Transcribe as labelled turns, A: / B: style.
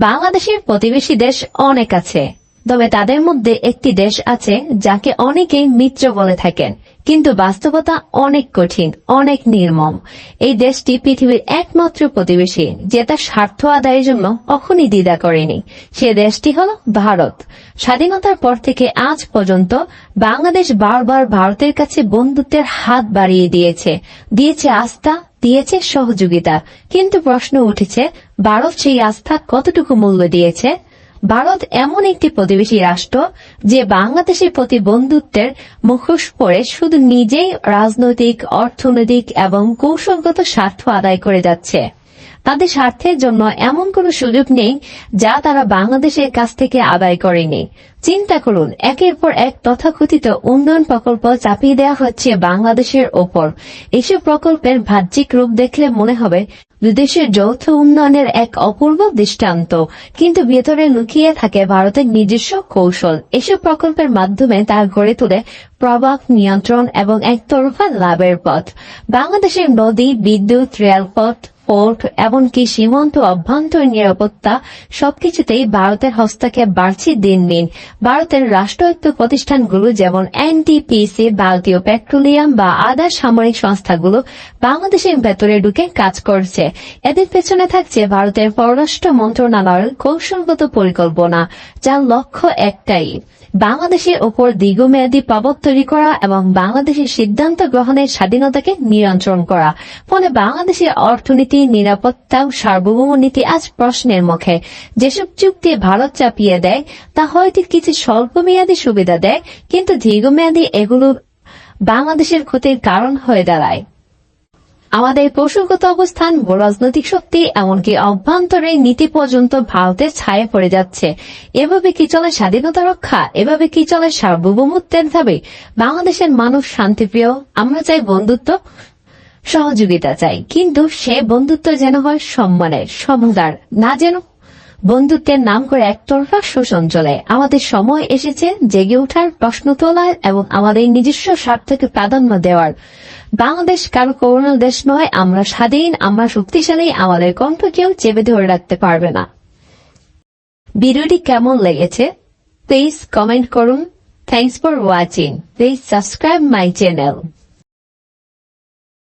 A: বাংলাদেশের প্রতিবেশী দেশ অনেক আছে, তবে তাদের মধ্যে একটি দেশ আছে যাকে অনেকেই মিত্র বলে থাকেন। কিন্তু বাস্তবতা অনেক কঠিন, অনেক নির্মম। এই দেশটি পৃথিবীর একমাত্র প্রতিবেশী, যে তার স্বার্থ আদায়ের জন্য কখনই দ্বিধা করেনি। সে দেশটি হল ভারত। স্বাধীনতার পর থেকে আজ পর্যন্ত বাংলাদেশ বারবার ভারতের কাছে বন্ধুত্বের হাত বাড়িয়ে দিয়েছে। দিয়েছে আস্থা, দিয়েছে সহযোগিতা। কিন্তু প্রশ্ন উঠেছে, ভারত সেই আস্থা কতটুকু মূল্য দিয়েছে? ভারত এমন একটি প্রতিবেশী রাষ্ট্র যে বাংলাদেশের প্রতি বন্ধুত্বের মুখোশ পরে শুধু নিজেই রাজনৈতিক, অর্থনৈতিক এবং কৌশলগত স্বার্থ আদায় করে যাচ্ছে। তাদের স্বার্থের জন্য এমন কোনো সুযোগ নেই যা তারা বাংলাদেশের কাছ থেকে আদায় করেনি। চিন্তা করুন, একের পর এক তথাকথিত উন্নয়ন প্রকল্প চাপিয়ে দেওয়া হচ্ছে বাংলাদেশের ওপর। এসব প্রকল্পের বাহ্যিক রূপ দেখলে মনে হবে দুদেশের যৌথ উন্নয়নের এক অপূর্ব দৃষ্টান্ত। কিন্তু ভেতরে লুকিয়ে থাকে ভারতের নিজস্ব কৌশল। এসব প্রকল্পের মাধ্যমে তা গড়ে তোলে প্রবাহ নিয়ন্ত্রণ এবং একতরফা লাভের পথ। বাংলাদেশের নদী, বিদ্যুৎ, রেলপথ পোর্ট এমনকি সীমান্ত অভ্যন্তরীণ নিরাপত্তা সবকিছুতেই ভারতের হস্তক্ষেপ বাড়ছে দিন দিন। ভারতের রাষ্ট্রায়ত্ত প্রতিষ্ঠানগুলো যেমন এনটিপিসি ভারতীয় পেট্রোলিয়াম বা আদার সামরিক সংস্থাগুলো বাংলাদেশের ভেতরে ঢুকে কাজ করছে। এদের পেছনে থাকছে ভারতের পররাষ্ট্র মন্ত্রণালয়ের কৌশলগত পরিকল্পনা, যার লক্ষ্য একটাই, বাংলাদেশের ওপর দীর্ঘমেয়াদী প্রভাব তৈরি করা এবং বাংলাদেশের সিদ্ধান্ত গ্রহণের স্বাধীনতাকে নিয়ন্ত্রণ করা। ফলে বাংলাদেশের অর্থনীতি নিরাপত্তা ও সার্বভৌম নীতি আজ প্রশ্নের মুখে। যেসব চুক্তি ভারত চাপিয়ে দেয়, তা হয়তো কিছু স্বল্পমেয়াদী সুবিধা দেয়, কিন্তু দীর্ঘমেয়াদী এগুলো বাংলাদেশের ক্ষতির কারণ হয়ে দাঁড়ায়। আমাদের কৌশলগত অবস্থান রাজনৈতিক শক্তি, এমনকি অভ্যন্তরীণ নীতি পর্যন্ত ভারতের ছায়ে পড়ে যাচ্ছে। এভাবে কি চলে স্বাধীনতা রক্ষা? এভাবে কি চলে সার্বভৌমত্বের দাবি? বাংলাদেশের মানুষ শান্তিপ্রিয়? আমরা চাই বন্ধুত্ব সহযোগিতা চাই। কিন্তু সে বন্ধুত্ব যেন হয় সম্মানের, সমদার, না যেন বন্ধুত্বের নাম করে একতরফা শোষণ চলে আমাদের সময় এসেছে জেগে ওঠার প্রশ্ন তোলার এবং আমাদের নিজস্ব স্বার্থকে প্রাধান্য দেওয়ার। বাংলাদেশ কারও করোনা দেশ নয়, আমরা স্বাধীন, আমরা শক্তিশালী, আমাদের কণ্ঠ কেউ চেপে ধরে রাখতে পারবে না। ভিডিওটি কেমন লেগেছে? প্লিজ কমেন্ট করুন। Thanks for watching. Please subscribe my channel.